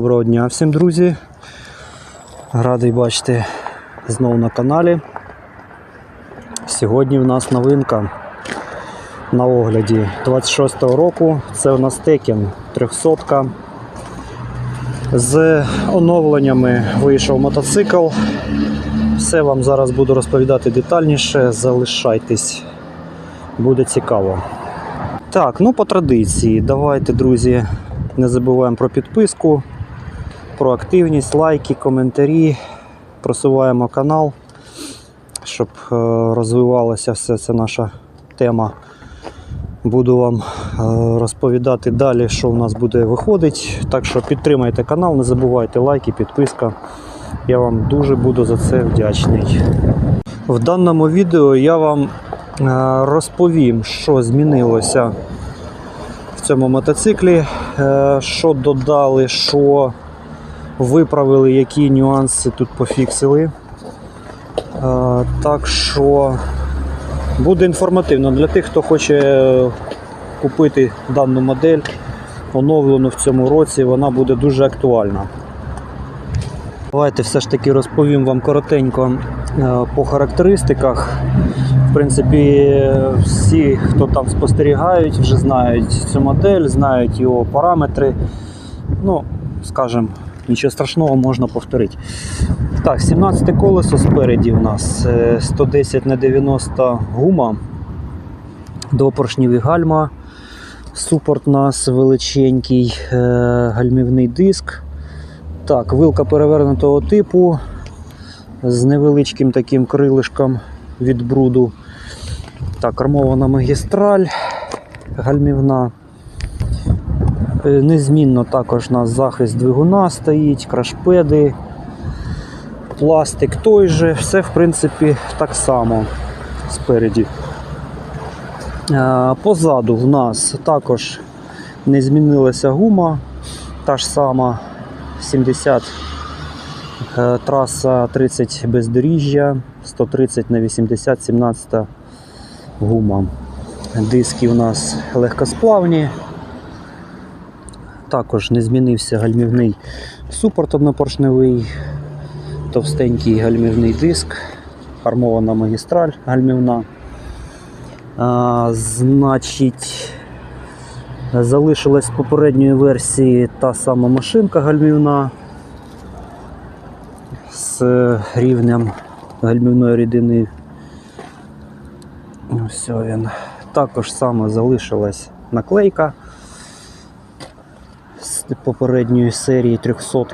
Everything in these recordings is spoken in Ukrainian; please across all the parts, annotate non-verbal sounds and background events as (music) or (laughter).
Доброго дня всім, друзі. Радий бачити знову на каналі. Сьогодні в нас новинка на огляді 26-го року. Це у нас Текен 300. З оновленнями вийшов мотоцикл. Все вам зараз буду розповідати детальніше. Залишайтесь, буде цікаво. Так, ну по традиції, давайте, друзі, не забуваємо про підписку, про активність, лайки, коментарі. Просуваємо канал, щоб е, розвивалася все це наша тема. Буду вам е, розповідати далі, що в нас буде виходить. Так що підтримайте канал, не забувайте лайки, підписка. Я вам дуже буду за це вдячний. В даному відео я вам е, розповім, що змінилося в цьому мотоциклі, що додали, що виправили, які нюанси тут пофіксили. Е, Так що буде інформативно для тих, хто хоче купити дану модель, оновлену в цьому році, вона буде дуже актуальна. Давайте все ж таки розповім вам коротенько е, по характеристиках. В принципі, всі, хто там спостерігають, вже знають цю модель, знають його параметри. Ну, скажімо, нічого страшного можна повторити. Так, 17 колесо спереді у нас е, 110 на 90 гума, двопоршніві гальма, супорт у нас величенький, е, гальмівний диск. Так, вилка перевернутого типу з невеличким таким крилишком від бруду. Так, армована магістраль гальмівна. Е, Незмінно також у нас захист двигуна стоїть, крашпеди, пластик той же, все в принципі так само спереді. Е, Позаду в нас також не змінилася гума, та ж сама 70 е, траса 30 бездоріжжя, 130 на 80, 17 гума. Диски у нас легкосплавні. Також не змінився гальмівний супорт однопоршневий, товстенький гальмівний диск, армована магістраль гальмівна. А, значить, залишилась з попередньої версії та сама машинка гальмівна з рівнем гальмівної рідини. Ось він. Також саме залишилась наклейка попередньої серії 300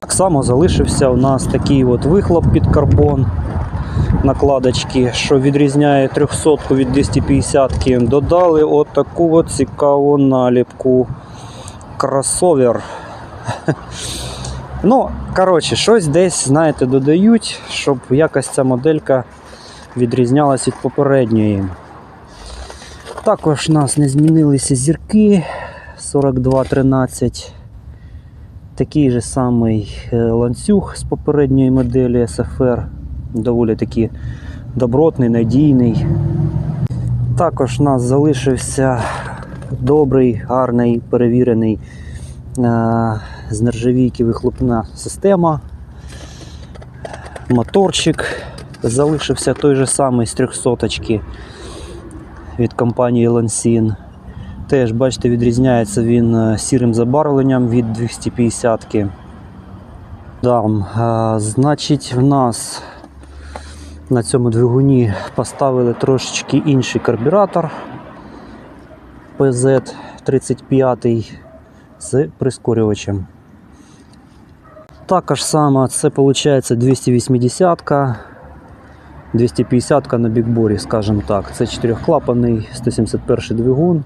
Так само залишився у нас такий от вихлоп під карбон накладочки, що відрізняє 300 від 250 Додали от таку от цікаву наліпку. Кросовер. (laughs) Ну, коротше, щось десь, знаєте, додають, щоб якось ця моделька відрізнялась від попередньої. Також у нас не змінилися зірки 4213. Такий же самий е, ланцюг з попередньої моделі SFR. Доволі таки добротний, надійний. Також у нас залишився добрий, гарний, перевірений е, з нержавійки вихлопна система. Моторчик залишився той же самий з 300 від компанії Lansin. Теж, бачите, відрізняється він е, сірим забарвленням від 250-ки. Да, е, значить, в нас на цьому двигуні поставили трошечки інший карбюратор PZ35 з прискорювачем. Також саме це виходить 280-ка, 250-ка на бікборі, скажімо так. Це чотирьохклапанний 171 двигун,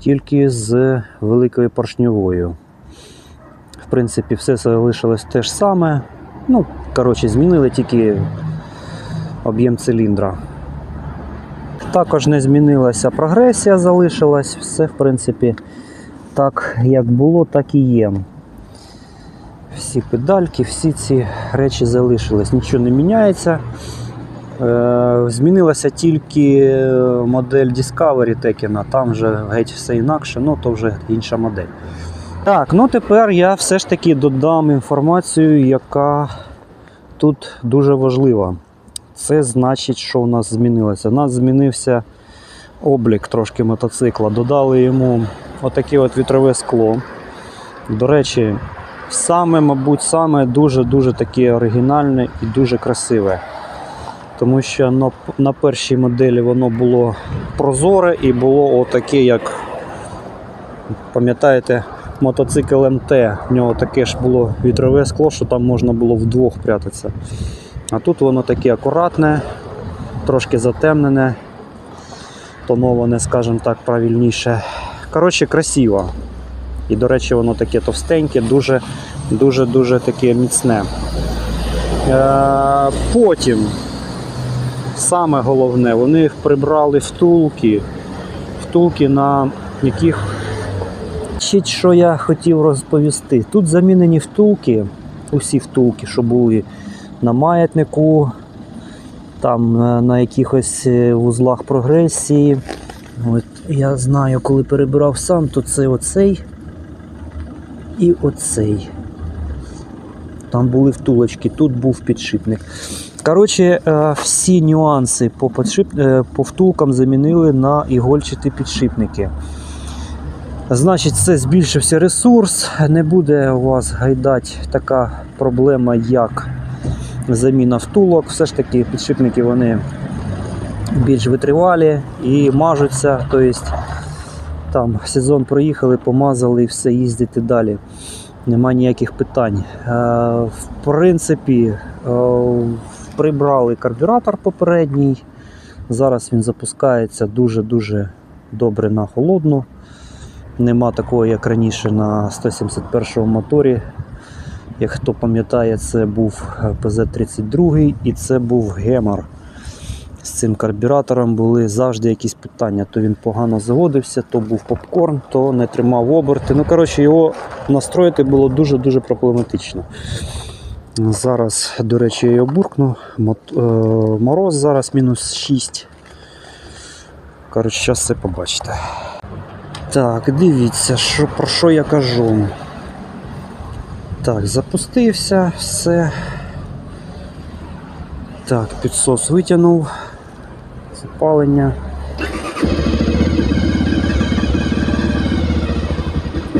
тільки з великою поршньовою. В принципі, все залишилось те ж саме. Ну, коротше, змінили тільки об'єм циліндра. Також не змінилася прогресія, залишилась, все, в принципі, так як було, так і є. Всі педальки, всі ці речі залишились, нічого не міняється. Е, Змінилася тільки модель Discovery Tekken, там вже геть все інакше, ну то вже інша модель. Так, ну тепер я все ж таки додам інформацію, яка тут дуже важлива. Це значить, що у нас змінилося. У нас змінився облік трошки мотоцикла. Додали йому отаке от вітрове скло. До речі, саме, мабуть, саме дуже-дуже таке оригінальне і дуже красиве. Тому що на, на першій моделі воно було прозоре і було отаке, як пам'ятаєте, мотоцикл МТ. В нього таке ж було вітрове скло, що там можна було вдвох прятатися. А тут воно таке акуратне, трошки затемнене, тоноване, скажімо так, правильніше. Коротше, красиво. І, до речі, воно таке товстеньке, дуже дуже дуже таке міцне. Е, потім, саме головне, вони прибрали втулки, втулки, на яких Ще що я хотів розповісти. Тут замінені втулки, усі втулки, що були на маятнику, там е, на якихось е, вузлах прогресії. От, я знаю, коли перебирав сам, то це оцей і оцей. Там були втулочки, тут був підшипник. Коротше, е, всі нюанси по, е, по втулкам замінили на ігольчаті підшипники. Значить, це збільшився ресурс. Не буде у вас гайдать така проблема, як заміна втулок. Все ж таки підшипники вони більш витривалі і мажуться. Тобто там сезон проїхали, помазали і все, їздити далі. Нема ніяких питань. Е, В принципі, прибрали карбюратор попередній. Зараз він запускається дуже-дуже добре на холодну. Нема такого, як раніше на 171 моторі. Як хто пам'ятає, це був ПЗ-32 і це був гемор. З цим карбюратором були завжди якісь питання. То він погано заводився, то був попкорн, то не тримав оберти. Ну, коротше, його настроїти було дуже-дуже проблематично. Зараз, до речі, я його буркну. Е, Мороз зараз мінус 6. Коротше, зараз все побачите. Так, дивіться, що, про що я кажу. Так, запустився, все. Так, підсос витягнув. Запалення.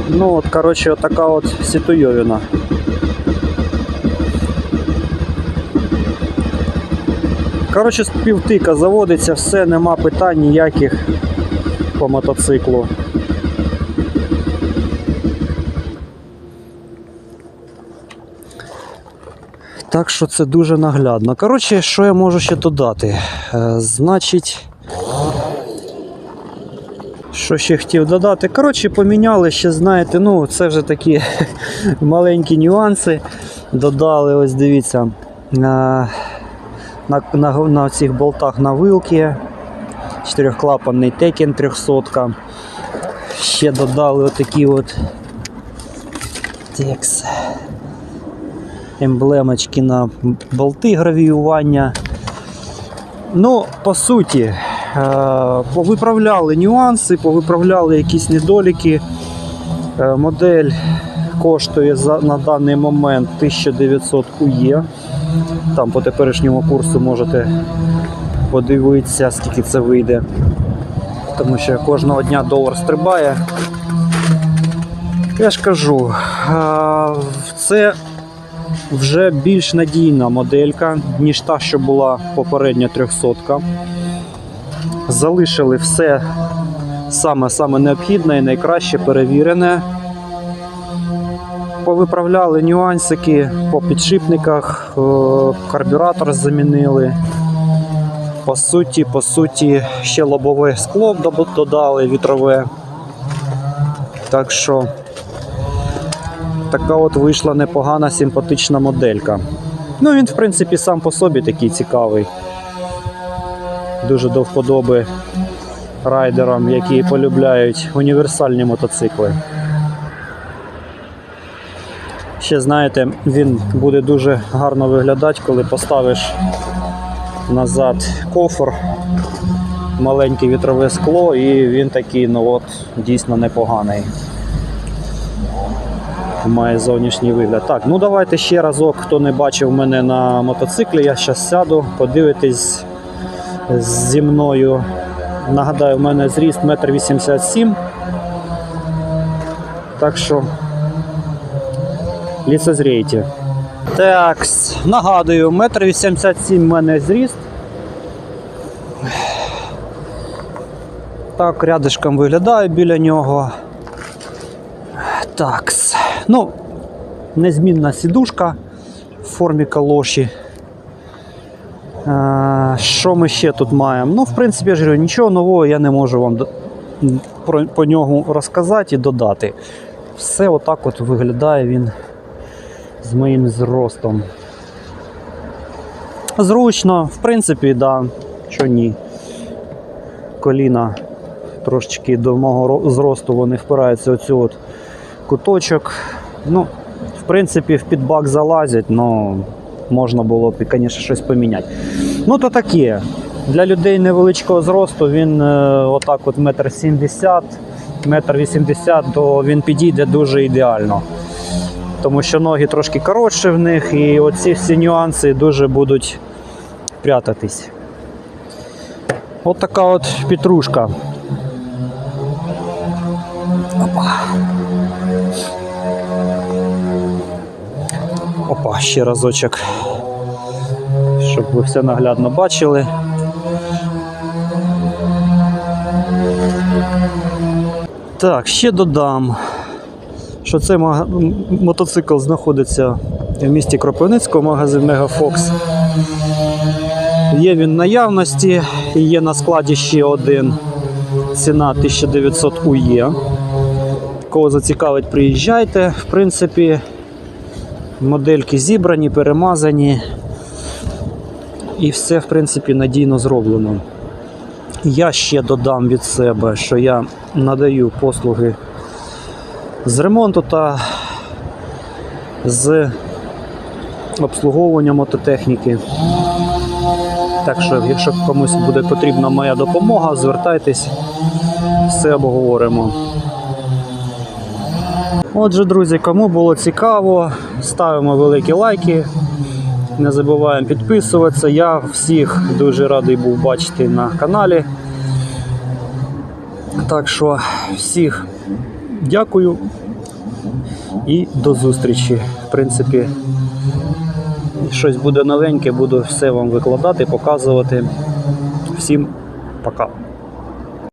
Ну от, коротше, така от ситуйовина. Коротше, півтика заводиться, все, нема питань ніяких по мотоциклу. Так що це дуже наглядно. Коротше, що я можу ще додати? Е, значить, що ще хотів додати? Коротше, поміняли ще, знаєте, ну, це вже такі (laughs) маленькі нюанси. Додали, ось дивіться, на, на, на, цих болтах на вилки. Чотирьохклапанний текен 300. Ще додали отакі от текс емблемочки на болти гравіювання. Ну, по суті, е, повиправляли нюанси, повиправляли якісь недоліки. Е, Модель коштує на даний момент 1900 УЄ. Там по теперішньому курсу можете подивитися, скільки це вийде. Тому що кожного дня долар стрибає. Я ж кажу, це вже більш надійна моделька, ніж та, що була попередня 300. Залишили все саме-саме необхідне і найкраще перевірене. Повиправляли нюансики по підшипниках, е, карбюратор замінили. По суті, по суті, ще лобове скло додали вітрове. Так що така от вийшла непогана симпатична моделька. Ну, він, в принципі, сам по собі такий цікавий. Дуже до вподоби райдерам, які полюбляють універсальні мотоцикли. Ще знаєте, він буде дуже гарно виглядати, коли поставиш назад кофр, маленьке вітрове скло, і він такий, ну от, дійсно непоганий. має зовнішній вигляд. Так, ну давайте ще разок, хто не бачив мене на мотоциклі, я зараз сяду, подивитись зі мною. Нагадаю, в мене зріст 1,87 м. Так що ліцезрійте. Так, нагадую, 1,87 м мене зріст. Так, рядишком виглядаю біля нього. Так. Ну, незмінна сідушка в формі калоші. Е, Що ми ще тут маємо? Ну, в принципі, я ж говорю, нічого нового я не можу вам про, по ньому розказати і додати. Все отак от виглядає він з моїм зростом. Зручно, в принципі, да, що ні. Коліна трошечки до мого зросту вони впираються оцю от куточок. Ну, в принципі, в підбак залазять, але можна було б, звісно, щось поміняти. Ну, то таке. Для людей невеличкого зросту він е, отак от метр сімдесят, метр вісімдесят, то він підійде дуже ідеально. Тому що ноги трошки коротше в них, і оці всі нюанси дуже будуть прятатись. От така от петрушка. Опа, ще разочок. Щоб ви все наглядно бачили. Так, ще додам, що цей мотоцикл знаходиться в місті Кропивницького, магазин Мегафокс. Є він наявності, є на складі ще один. Ціна 1900 УЄ. Кого зацікавить, приїжджайте. В принципі, модельки зібрані, перемазані. І все, в принципі, надійно зроблено. Я ще додам від себе, що я надаю послуги з ремонту та з обслуговування мототехніки. Так що, якщо комусь буде потрібна моя допомога, звертайтесь, все обговоримо. Отже, друзі, кому було цікаво, ставимо великі лайки. Не забуваємо підписуватися. Я всіх дуже радий був бачити на каналі. Так що всіх дякую і до зустрічі. В принципі, щось буде новеньке, буду все вам викладати, показувати. Всім пока.